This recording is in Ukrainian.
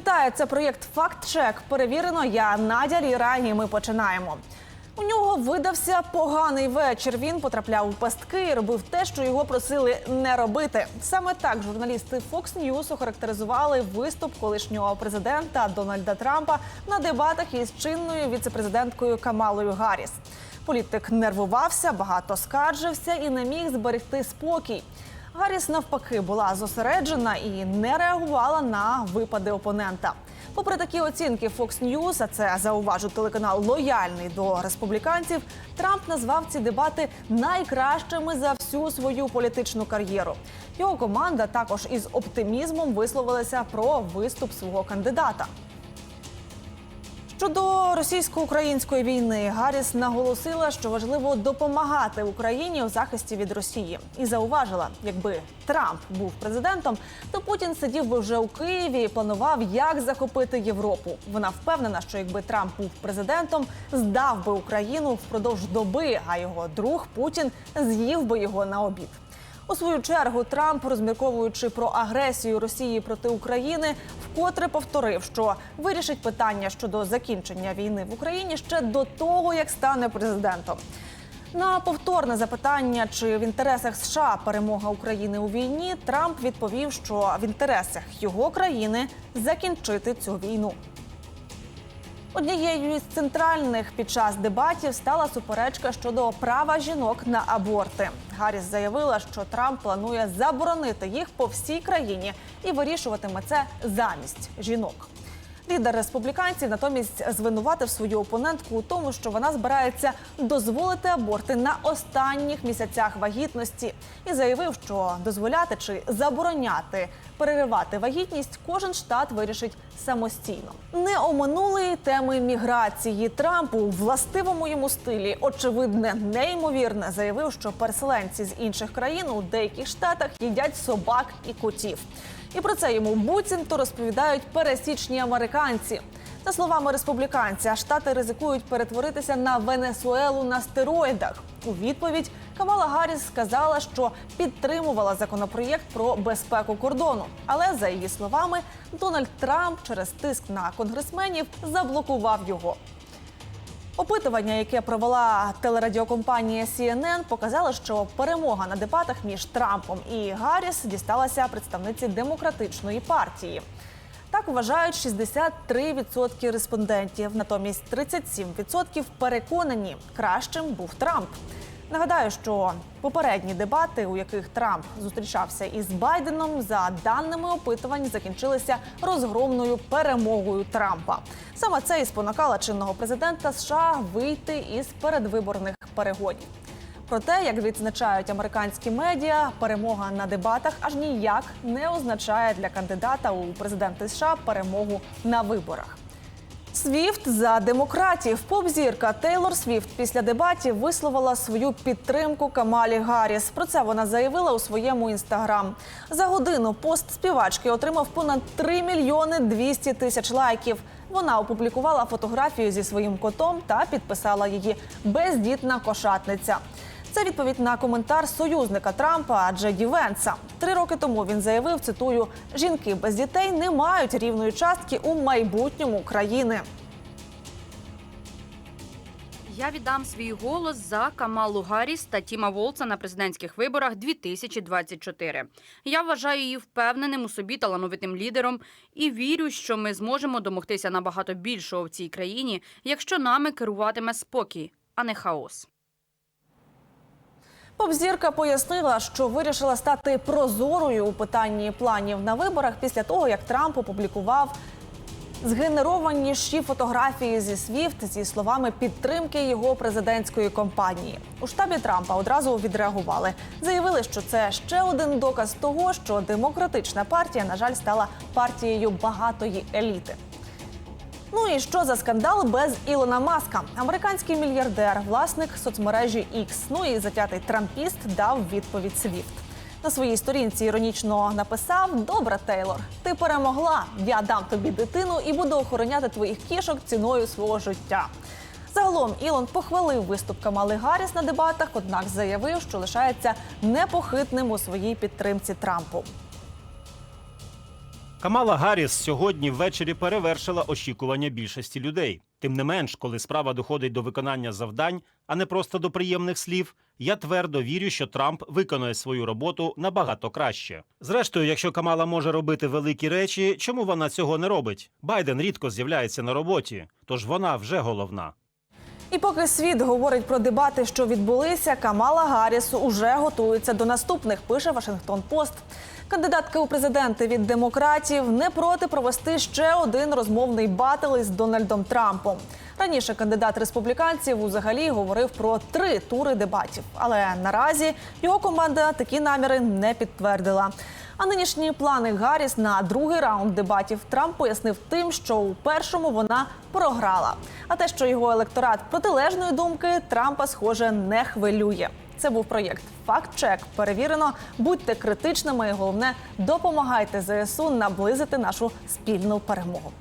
Вітаю, це проєкт Факт-чек. Перевірено. Я Надя Ліра, і ми починаємо. У нього видався поганий вечір. Він потрапляв у пастки і робив те, що його просили не робити. Саме так журналісти Fox News охарактеризували виступ колишнього президента Дональда Трампа на дебатах із чинною віцепрезиденткою Камалою Гарріс. Політик нервувався, багато скаржився і не міг зберегти спокій. Гарріс навпаки була зосереджена і не реагувала на випади опонента. Попри такі оцінки Fox News, а це зауважу телеканал лояльний до республіканців. Трамп назвав ці дебати найкращими за всю свою політичну кар'єру. Його команда також із оптимізмом висловилася про виступ свого кандидата. Щодо російсько-української війни, Гарріс наголосила, що важливо допомагати Україні у захисті від Росії, і зауважила, якби Трамп був президентом, то Путін сидів би вже у Києві і планував, як захопити Європу. Вона впевнена, що якби Трамп був президентом, здав би Україну впродовж доби, а його друг Путін з'їв би його на обід. У свою чергу Трамп, розмірковуючи про агресію Росії проти України, вкотре повторив, що вирішить питання щодо закінчення війни в Україні ще до того, як стане президентом. На повторне запитання, чи в інтересах США перемога України у війні, Трамп відповів, що в інтересах його країни закінчити цю війну. Однією із центральних під час дебатів стала суперечка щодо права жінок на аборти. Гарріс заявила, що Трамп планує заборонити їх по всій країні і вирішуватиме це замість жінок. Лідер республіканців натомість звинуватив свою опонентку у тому, що вона збирається дозволити аборти на останніх місяцях вагітності, і заявив, що дозволяти чи забороняти переривати вагітність кожен штат вирішить самостійно. Не оминули теми міграції. Трамп у властивому йому стилі, очевидне, неймовірне, заявив, що переселенці з інших країн у деяких штатах їдять собак і котів. І про це йому буцімто розповідають пересічні американці. За словами республіканця, штати ризикують перетворитися на Венесуелу на стероїдах. У відповідь Камала Гарріс сказала, що підтримувала законопроєкт про безпеку кордону. Але за її словами, Дональд Трамп через тиск на конгресменів заблокував його. Опитування, яке провела телерадіокомпанія CNN, показало, що перемога на дебатах між Трампом і Гарріс дісталася представниці демократичної партії. Так вважають 63% респондентів. Натомість 37% переконані, кращим був Трамп. Нагадаю, що попередні дебати, у яких Трамп зустрічався із Байденом, за даними опитувань, закінчилися розгромною перемогою Трампа. Саме це і спонукало чинного президента США вийти із передвиборних перегонів. Проте, як відзначають американські медіа, перемога на дебатах аж ніяк не означає для кандидата у президенти США перемогу на виборах. Свіфт за демократів. Поп-зірка Тейлор Свіфт після дебатів висловила свою підтримку Камалі Гарріс. Про це вона заявила у своєму інстаграм. За годину пост співачки отримав понад 3 мільйони 200 тисяч лайків. Вона опублікувала фотографію зі своїм котом та підписала її бездітна кошатниця. Це відповідь на коментар союзника Трампа Джеді Венса. Три роки тому він заявив: цитую: жінки без дітей не мають рівної частки у майбутньому країни. Я віддам свій голос за Камалу Гарріс та Тіма Волца на президентських виборах 2024. Я вважаю її впевненим у собі талановитим лідером і вірю, що ми зможемо домогтися набагато більшого в цій країні, якщо нами керуватиме спокій, а не хаос. Поп-зірка пояснила, що вирішила стати прозорою у питанні планів на виборах після того, як Трамп опублікував згенеровані ще фотографії зі Свіфт зі словами підтримки його президентської кампанії. У штабі Трампа одразу відреагували. Заявили, що це ще один доказ того, що демократична партія, на жаль, стала партією багатої еліти. Ну і що за скандал без Ілона Маска? Американський мільярдер, власник соцмережі X, ну і затятий трампіст дав відповідь Свіфт. На своїй сторінці іронічно написав: Добре, Тейлор, ти перемогла. Я дам тобі дитину і буду охороняти твоїх кішок ціною свого життя. Загалом Ілон похвалив виступ Камали Гарріс на дебатах, однак заявив, що лишається непохитним у своїй підтримці Трампу. Камала Гарріс сьогодні ввечері перевершила очікування більшості людей. Тим не менш, коли справа доходить до виконання завдань, а не просто до приємних слів, я твердо вірю, що Трамп виконає свою роботу набагато краще. Зрештою, якщо Камала може робити великі речі, чому вона цього не робить? Байден рідко з'являється на роботі, тож вона вже головна. І поки світ говорить про дебати, що відбулися, Камала Гарріс уже готується до наступних. Пише Вашингтон Пост. Кандидатка у президенти від демократів не проти провести ще один розмовний батл із Дональдом Трампом. Раніше кандидат республіканців взагалі говорив про три тури дебатів, але наразі його команда такі наміри не підтвердила. А нинішні плани Гарріс на другий раунд дебатів Трамп пояснив тим, що у першому вона програла. А те, що його електорат протилежної думки, Трампа, схоже, не хвилює. Це був проєкт Факт-чек. Перевірено, будьте критичними і головне, допомагайте ЗСУ наблизити нашу спільну перемогу.